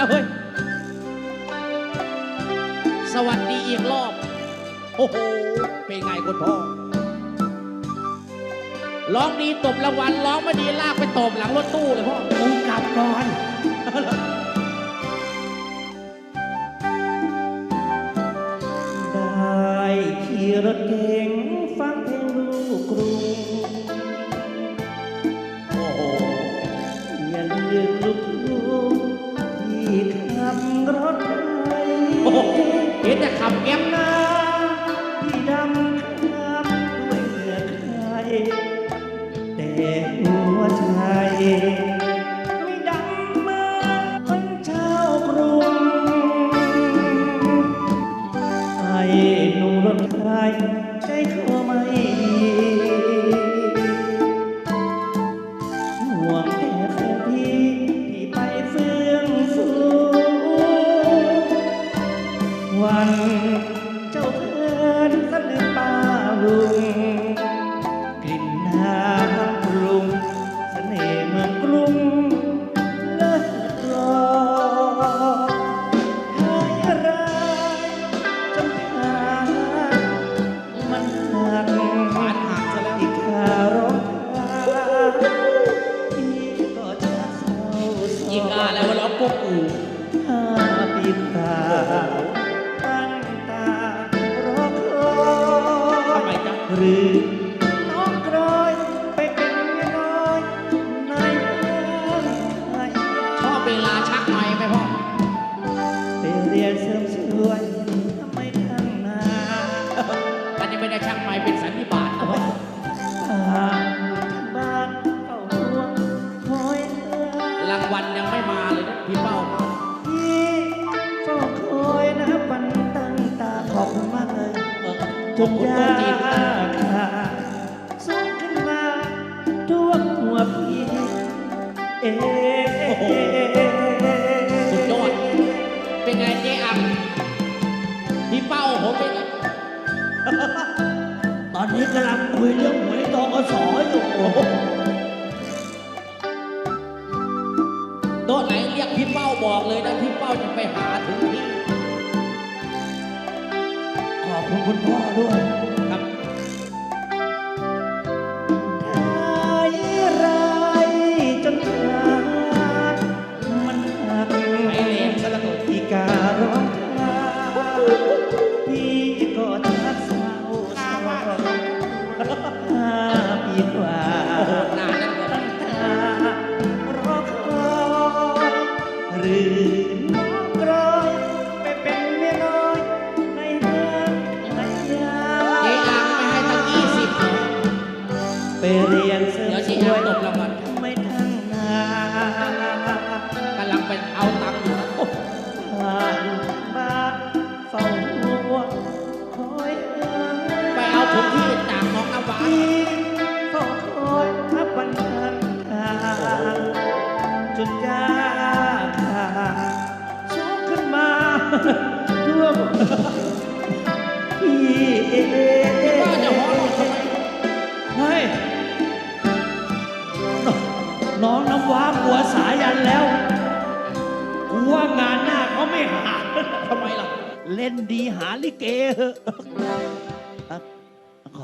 แล้วเฮ้ย สวัสดีอีกรอบ โอ้โห เป็นไงคุณพ่อ ร้องดีตบรางวัลร้องไม่ดีลากไปตบหลังรถตู้เลยพ่อมึงกลับก่อน ได้ขี่รถเก๋งฟังเพลงลูกกรุงโอ้โหอย่าลืมลูก เห็นแต่ขับแก้มหน้าพี่ดำขับด้วยเหงื่อใครแต่หัวใจไม่ดำเหมือนคนชาวกรุงไอ้หนุ่มรถไฟ ลิ่ จขอบนยาตัวจริงขาดสูงขึ้นมาท่วมหัวพี่เอ๊สุดยอด เป็นไงเจ๊อังพี่เป้าผมเป็นไงตอนนี้กำลังคุยเรื่องหวยตอกสออยู่โต๊ะไหนเรียกพี่เป้าบอกเลยนะ พี่เป้าจะไปหาถึง ขอบคุณคุณพ่อด้วยครับไทยไรจนขาดมันหักไอเลมซะละตัวอีการ้องไห้พี่ก็ชักเศร้าสลอยห้าปีกว่า เรียนเสริมเดี๋ยวสเจ๊อัวงยตบรางวัลไม่ทั้งนากำลังไปเอาตังค์อยู่นะโอ้ผ่านบ้านเฝ้าหัวคอยเอ่ยไปเอาถึงที่จากน้องน้ำหวานที่เฝ้าคอยทับวันทันทางจนยาขาดสูงขึ้นมา เล่นดีหาลิเกเหอ